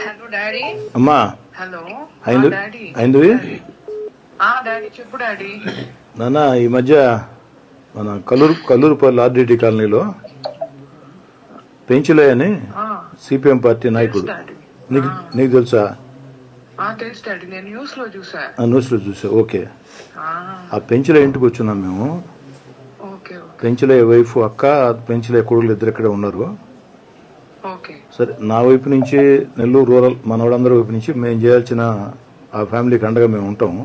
Hello daddy అమ్మా. Hello అయింది అయింది ఆ డాడీ చెప్పు డాడీ నాన్న ఈ మధ్య మన కల్లూరు కల్లూరుపల్లి ఆర్డిటి కాలనీలో పెంచులే అని సిపిఎం పార్టీ నాయకుడు. నీకు నీకు తెలుసా? న్యూస్లో చూసా. ఓకే. ఆ, పెంచులే ఇంటికి వచ్చినాం మేము. పెంచులే వైఫ్ అక్క పెంచులే కొడుకులు ఇద్దరు ఇక్కడే ఉన్నారు. సరే నా వైపు నుంచి నెల్లూరు రూరల్ మనవాళ్ళందరి వైపు నుంచి మేము చేయాల్సిన ఆ ఫ్యామిలీకి అండగా మేము ఉంటాము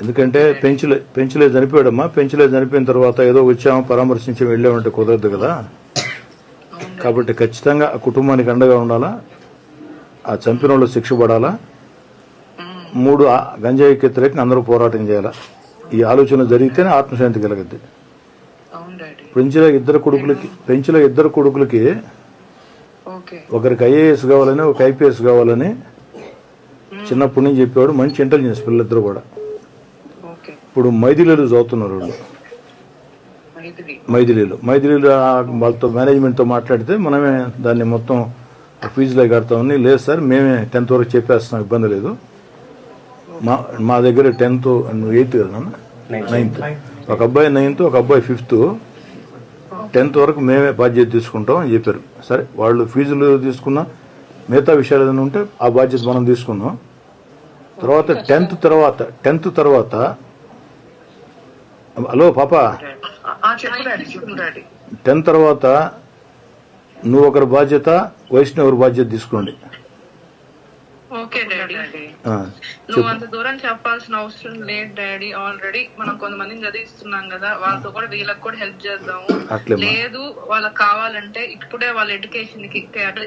ఎందుకంటే పెంచులే పెంచులే చనిపోయాడమ్మా. పెంచులే చనిపోయిన తర్వాత ఏదో వచ్చాము పరామర్శించి వెళ్ళామంటే కుదరదు కదా. కాబట్టి ఖచ్చితంగా ఆ కుటుంబానికి అండగా ఉండాలా? ఆ చంపిన వాళ్ళు శిక్ష పడాలా? మూడు ఆ గంజాయికి వ్యతిరేకంగా అందరూ పోరాటం చేయాలా? ఈ ఆలోచన జరిగితేనే ఆత్మశాంతి కలగద్ది. పెంచుల ఇద్దరు కొడుకులకి పెంచుల ఇద్దరు కొడుకులకి ఒకరికి ఐఏఎస్ కావాలని ఒక ఐపీఎస్ కావాలని చిన్నప్పటి నుంచి చెప్పేవాడు మంచి ఇంటెలిజెన్స్ పిల్లలిద్దరు కూడా. ఓకే. ఇప్పుడు మైథిలీలు చదువుతున్నారు వాళ్ళు. మైథిలీలు. మైథిలీలు వాళ్ళతో మేనేజ్మెంట్తో మాట్లాడితే మనమే దాన్ని మొత్తం ఫీజులో కడతామని లేదు సార్ మేమే టెన్త్ వరకు చెప్పేస్తాం ఇబ్బంది లేదు. మా మా దగ్గర టెన్త్ ఎయిత్ కదా నాన్న? నైన్త్ ఒక అబ్బాయి నైన్త్ ఒక అబ్బాయి ఫిఫ్త్ టెన్త్ వరకు మేమే బాధ్యత తీసుకుంటాం అని చెప్పారు. సరే వాళ్ళు ఫీజులు తీసుకున్నా మిగతా విషయాలు ఏదైనా ఉంటే ఆ బాధ్యత మనం తీసుకున్నాం తర్వాత టెన్త్ తర్వాత టెన్త్ తర్వాత హలో పాప. టెన్త్ తర్వాత నువ్వు ఒకరి బాధ్యత వైష్ణవ్ ఒకరి బాధ్యత తీసుకోండి. Okay daddy. నువ్వు అంత దూరం చెప్పాల్సిన అవసరం లేదు డాడీ. ఆల్రెడీ మనం కొంతమందిని చదివిస్తున్నాం కదా వాళ్ళతో కూడా వీళ్ళకి కూడా హెల్ప్ చేద్దాము. లేదు వాళ్ళకి కావాలంటే ఇప్పుడే వాళ్ళ ఎడ్యుకేషన్కి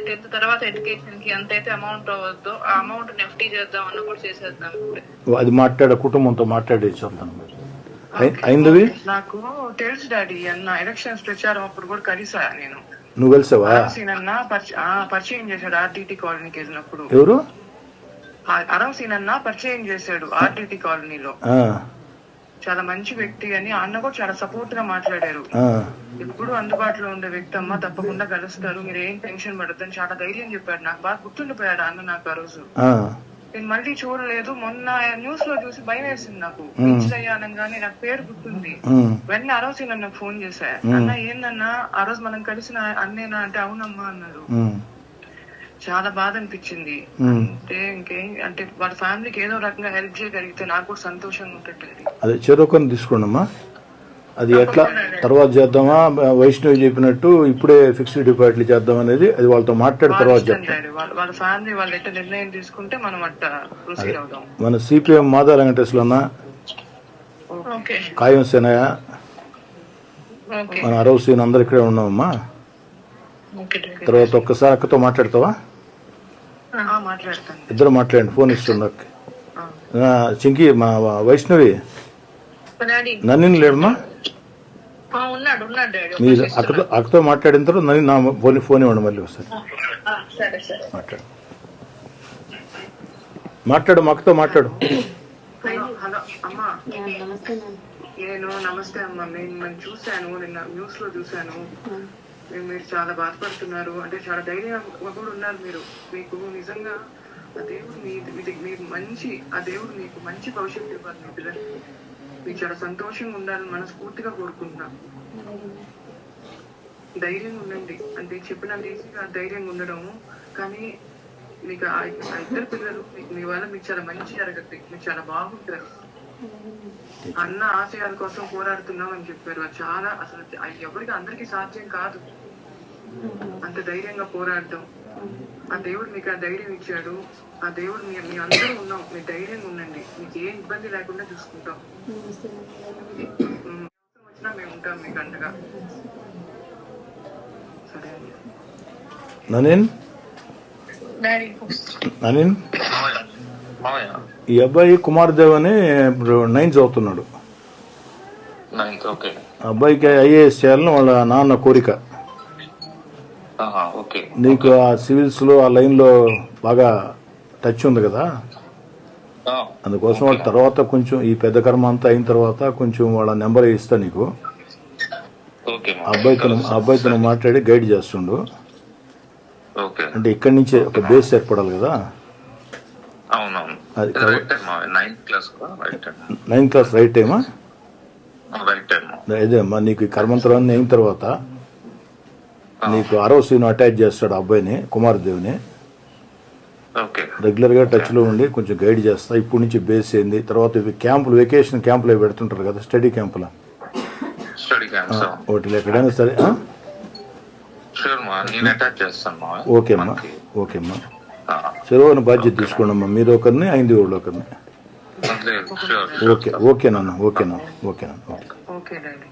టెన్త్ తర్వాత ఎడ్యుకేషన్కి ఎంతైతే అమౌంట్ అవ్వద్దో ఆ అమౌంట్ నెఫ్టీ చేద్దాం అన్న కూడా చేసేద్దాం ఇప్పుడే. అది మాట్లాడే కుటుంబంతో మాట్లాడి అయిందివి నాకు తెలుసు డాడీ అన్న ఎలక్షన్స్ ప్రచారం అప్పుడు కూడా కలిసా నేను. నువ్వు కలిసావా? పరిచయం చేశాడు ఆర్టీటీ కాలనీకి వెళ్ళినప్పుడు. ఎవరు? అరవసీన్ అన్న పరిచయం చేశాడు ఆర్టీటీ కాలనీలో. చాలా మంచి వ్యక్తి అని అన్న కూడా చాలా సపోర్ట్గా మాట్లాడారు. ఆ, ఎప్పుడు అందుబాటులో ఉండే వ్యక్తి అమ్మ తప్పకుండా కలుస్తారు. మీరు ఏం టెన్షన్ పడద్దని చాలా ధైర్యం చెప్పాడు. నాకు బాగా గుర్తుండిపోయాడు అన్న నాకు ఆ రోజు. నేను మళ్ళీ చూడలేదు. మొన్న న్యూస్లో చూసి భయం వేసింది నాకు. పెంచలయ్య అనగానే నాకు పేరు గుర్తుంది. వెంటనే ఆ రోజు నన్ను ఫోన్ చేశా. అన్న ఏందన్నా? ఆ రోజు మనం కలిసిన అన్నేనా? అంటే అవునమ్మా అన్నారు. చాలా బాధ అనిపించింది. అంటే ఇంకేం అంటే వాళ్ళ ఫ్యామిలీకి ఏదో రకంగా హెల్ప్ చేయగలిగితే నాకు కూడా సంతోషంగా ఉంటుంది అదే తీసుకోండి అమ్మా అది ఎట్లా? తర్వాత చేద్దామా? వైష్ణవి చెప్పినట్టు ఇప్పుడే ఫిక్స్డ్ డిపాజిట్లు చేద్దాం అనేది అది వాళ్ళతో మాట్లాడి తర్వాత చెప్తాం. డాడీ వాళ్ళ వాళ్ళ ఫ్యామిలీ వాళ్ళు ఎట్లా నిర్ణయం తీసుకుంటే మనం అట్ట ప్రొసీడ్ అవుదాం. మన సిపిఎం మాదా వెంకటేశ్వర అన్న. కాయం సేనయ్య. మన అరవ సీన్ అందరు ఇక్కడే ఉన్నామమ్మా. తర్వాత ఒక్కసారి అక్కతో మాట్లాడతావా? ఆ, మాట్లాడతాను. ఇద్దరు మాట్లాడండి ఫోన్ ఇస్తుంది అక్క చింకి మా వైష్ణవి నన్ను లేడమ్మా ఆ, ఉన్నాడు ఉన్నాడు డాడీ మీరు అక్కతో అక్కతో మాట్లాడిన తర్వాత నన్ను నా ఫోన్ ఫోన్ ఇవ్వండి మళ్ళీ ఒకసారి. ఆ, సరే సరే. మాట్లాడు. మాట్లాడు మా అక్కతో మాట్లాడు. హలో అమ్మా. నేను నమస్తే అమ్మా. నేను చూశాను నిన్న న్యూస్లో చూశాను మీరు- చాలా బాధపడుతున్నారు. అంటే చాలా ధైర్యం కూడా ఉన్నారు మీరు. మీకు నిజంగా ఆ దేవుడు మీ మీకు మంచి ఆ దేవుడు మీకు మంచి భవిష్యత్తు ఇవ్వాలి మీ పిల్లలకి. మీకు చాలా సంతోషంగా ఉండాలని మనస్ఫూర్తిగా కోరుకుంటున్నాం. ధైర్యంగా ఉండండి. అంటే చెప్పినంత ఈజీగా ధైర్యంగా ఉండడము. కానీ మీకు ఆ ఇద్దరు పిల్లలు మీ వల్ల మీకు చాలా మంచి జరగద్ది. మీరు చాలా బాగుంటారు. అన్న ఆశయాల కోసం పోరాడుతున్నాం అని చెప్పారు చాలా అసలు ఎవరికి అందరికీ సాధ్యం కాదు. అంత ధైర్యంగా పోరాడడం ఆ దేవుడు మీకు ఆ ధైర్యం ఇచ్చాడు. ఆ దేవుడు మీ మీ అందరూ ఉన్నాం. మీ ధైర్యంగా ఉండండి. మీకు ఏ ఇబ్బంది లేకుండా చూసుకుంటాం. వచ్చినా మేము ఉంటాం మీకు అండగా. సరే ననీన్? ఈ అబ్బాయి కుమార్ దేవ్ అని ఇప్పుడు నైన్త్ చదువుతున్నాడు అబ్బాయికి ఐఏఎస్ చేయాలని వాళ్ళ నాన్న కోరిక. నీకు ఆ సివిల్స్లో ఆ లైన్లో బాగా టచ్ ఉంది కదా? అందుకోసం వాళ్ళ తర్వాత కొంచెం ఈ పెద్ద కర్మ అంతా అయిన తర్వాత కొంచెం వాళ్ళ నెంబర్ ఇస్తా నీకు. అబ్బాయితో అబ్బాయితో మాట్లాడి గైడ్ చేస్తుండు. అంటే ఇక్కడి నుంచే ఒక బేస్ ఏర్పడాలి కదా? అది నైన్త్ క్లాస్ రైట్ టైమా? ఇదే అమ్మా నీకు ఈ కర్మంతరాన్ని అయిన తర్వాత నీకు ఆరో సీను అటాచ్ చేస్తాడు ఆ అబ్బాయిని కుమారదేవిని. ఓకే. రెగ్యులర్గా టచ్లో ఉండి కొంచెం గైడ్ చేస్తా. ఇప్పటి నుంచి బేస్ అయింది తర్వాత ఇవి క్యాంపులు వెకేషన్ క్యాంపులు అవి పెడుతుంటారు కదా స్టడీ క్యాంపులు వాటిలో ఎక్కడైనా సరే ఆ? షూర్ మా నేను అటాచ్ చేస్తాను మా ఓకే అమ్మా ఓకే అమ్మా సెలవుని బాధ్యత తీసుకోండి అమ్మా మీరు ఒకరిని అయింది వాళ్ళు ఒకరిని. ఓకే ఓకేనన్నా ఓకేనా ఓకేనా ఓకే ఓకే డాడీ